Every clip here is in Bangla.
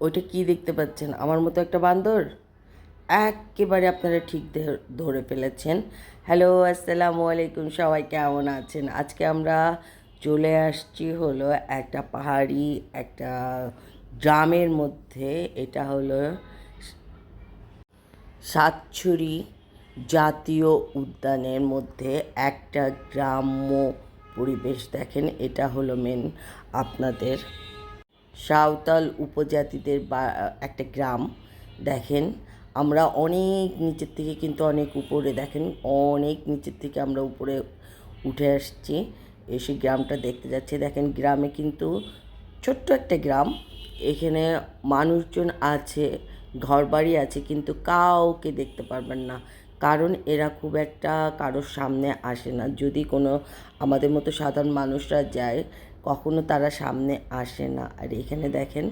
ওইটা কি দেখতে পাচ্ছেন? আমার মতো একটা বান্দর? একেবারে আপনারা ঠিক ধরে ফেলেছেন। হ্যালো, আসসালামু আলাইকুম, সবাই কেমন আছেন? আজকে আমরা চলে আসছি হলো একটা পাহাড়ি, একটা গ্রামের মধ্যে। এটা হলো সাতছড়ি জাতীয় উদ্যানের মধ্যে একটা গ্রাম্য পরিবেশ। দেখেন, এটা হলো মেন আপনাদের সাঁওতাল উপজাতিদের বা একটা গ্রাম, দেখেন। আমরা অনেক নিচের থেকে কিন্তু অনেক উপরে দেখেন, অনেক নিচের থেকে আমরা উপরে উঠে আসছি। এসে গ্রামটা দেখতে যাচ্ছি। দেখেন, গ্রামে কিন্তু ছোট্ট একটা গ্রাম। এখানে মানুষজন আছে, ঘরবাড়ি আছে, কিন্তু কাউকে দেখতে পারবেন না। কারণ এরা খুব একটা কারোর সামনে আসে না। যদি কোনো আমাদের মতো সাধারণ মানুষরা যায় কখনো তারা সামনে আসে না। আর এখানে দেখেন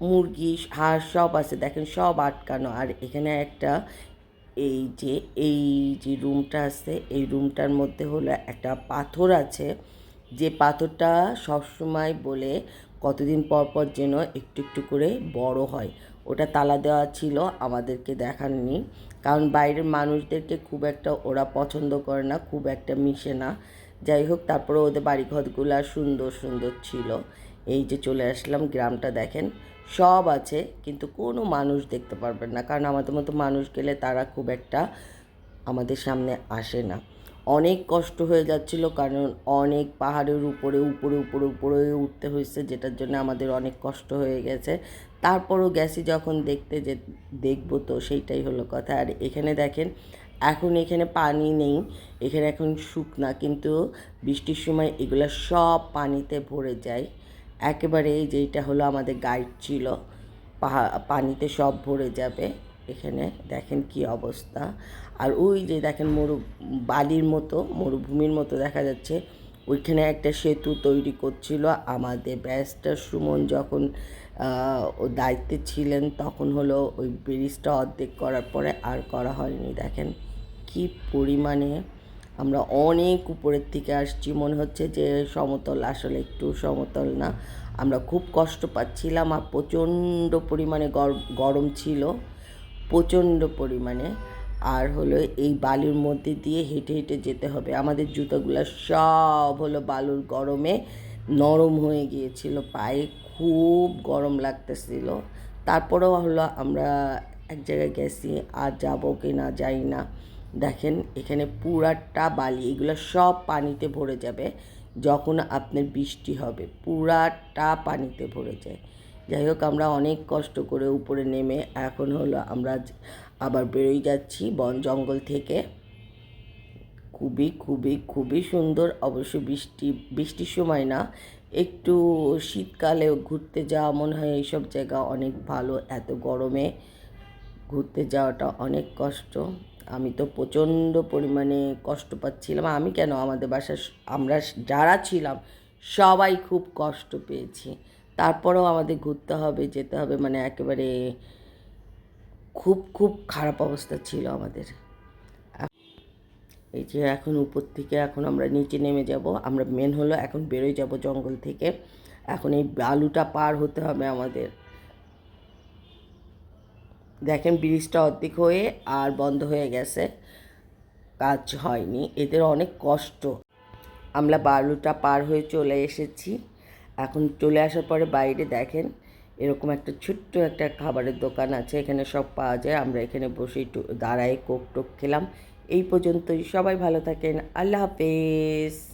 মুরগি, হাঁস সব আছে। দেখেন সব আটকানো। আর এখানে একটা এই যে এই যে রুমটা আছে, এই রুমটার মধ্যে হলো একটা পাথর আছে। যে পাথরটা সবসময় বলে কতদিন পর পর যেন একটু একটু করে বড় হয়। ওটা তালা দেওয়া ছিল, আমাদেরকে দেখাননি। কারণ বাইরের মানুষদেরকে খুব একটা ওরা পছন্দ করে না, খুব একটা মিশে না। যাই হোক তারপরে ওদের বাড়িঘরগুলো সুন্দর সুন্দর ছিল। এই যে চলে আসলাম গ্রামটা দেখেন, সব আছে, কিন্তু কোনো মানুষ দেখতে পারবেন না। কারণ আমাদের মতো মানুষ গেলে তারা খুব একটা আমাদের সামনে আসে না। অনেক কষ্ট হয়ে যাচ্ছিল কারণ অনেক পাহাড়ের উপরে উপরে উপরে উপরে উঠতে হয়েছে, যেটার জন্য আমাদের অনেক কষ্ট হয়ে গেছে। তারপরও গেছি যখন দেখতে যে দেখব তো সেইটাই হলো কথা। আর এখানে দেখেন, এখন এখানে পানি নেই, এখানে এখন শুকনা, কিন্তু বৃষ্টির সময় এগুলো সব পানিতে ভরে যায়। একেবারে এই যেটা হলো আমাদের গাইড ছিল, পাহা, পানিতে সব ভরে যাবে। এখানে দেখেন কি অবস্থা। আর ওই যে দেখেন মরু, বালির মতো, মরুভূমির মতো দেখা যাচ্ছে। ওইখানে একটা সেতু তৈরি করছিল। আমাদের ব্যারিস্টার সুমন যখন দায়িত্বে ছিলেন, তখন হলো ওই ব্রিজটা অর্ধেক করার পরে আর করা হয়নি। দেখেন কি পরিমাণে আমরা অনেক উপরের থেকে আসছি। মনে হচ্ছে যে সমতল আসলে একটু সমতল না। আমরা খুব কষ্ট পাচ্ছিলাম আর প্রচণ্ড পরিমাণে গর- গরম ছিল। প্রচণ্ড পরিমাণে। আর হলো এই বালুর মধ্যে দিয়ে হেঁটে হেঁটে যেতে হবে। আমাদের জুতোগুলো সব হলো বালুর গরমে নরম হয়ে গিয়েছিল, পায়ে খুব গরম লাগতেছিল। তারপরেও হলো আমরা এক জায়গায় গেছি, আর যাব কি না যাই না। দেখেন এখানে পুরাটা বালি, এগুলো সব পানিতে ভরে যাবে, যখন আপনার বৃষ্টি হবে, পুরাটা পানিতে ভরে যায়। যাই হোক, আমরা অনেক কষ্ট করে উপরে নেমে এখন হলো আমরা আবার বেরোই যাচ্ছি বন জঙ্গল থেকে। খুবই খুবই খুবই সুন্দর। অবশ্য বৃষ্টি, বৃষ্টির সময় না, একটু শীতকালে ঘুরতে যাওয়া মনে হয় এইসব জায়গা অনেক ভালো। এত গরমে ঘুরতে যাওয়াটা অনেক কষ্ট। আমি তো প্রচণ্ড পরিমাণে কষ্ট পাচ্ছিলাম। আমি কেন? আমাদের বাসার আমরা যারা ছিলাম সবাই খুব কষ্ট পেয়েছি। তারপরেও আমাদের ঘুরতে হবে, যেতে হবে মানে একেবারে খুব খুব খারাপ অবস্থা ছিল আমাদের। এই যে এখন উপর থেকে এখন আমরা নিচে নেমে যাব। আমরা মেন হলো এখন বেরোয় যাব জঙ্গল থেকে। এখন এই বালুটা পার হতে হবে আমাদের। দেখেন ব্রিজটা অর্ধেক হয়ে আর বন্ধ হয়ে গেছে। কাজ হয়নি, এদের অনেক কষ্ট। আমরা বালুটা পার হয়ে চলে এসেছি। এখন চলে আসার পরে বাইরে দেখেন এরকম একটা ছোট্ট একটা খাবারের দোকান আছে, এখানে সব পাওয়া যায়। আমরা এখানে বসে দাঁড়ায় কোক টোক খেলাম। এই পর্যন্তই। সবাই ভালো থাকেন। আল্লাহ হাফেজ।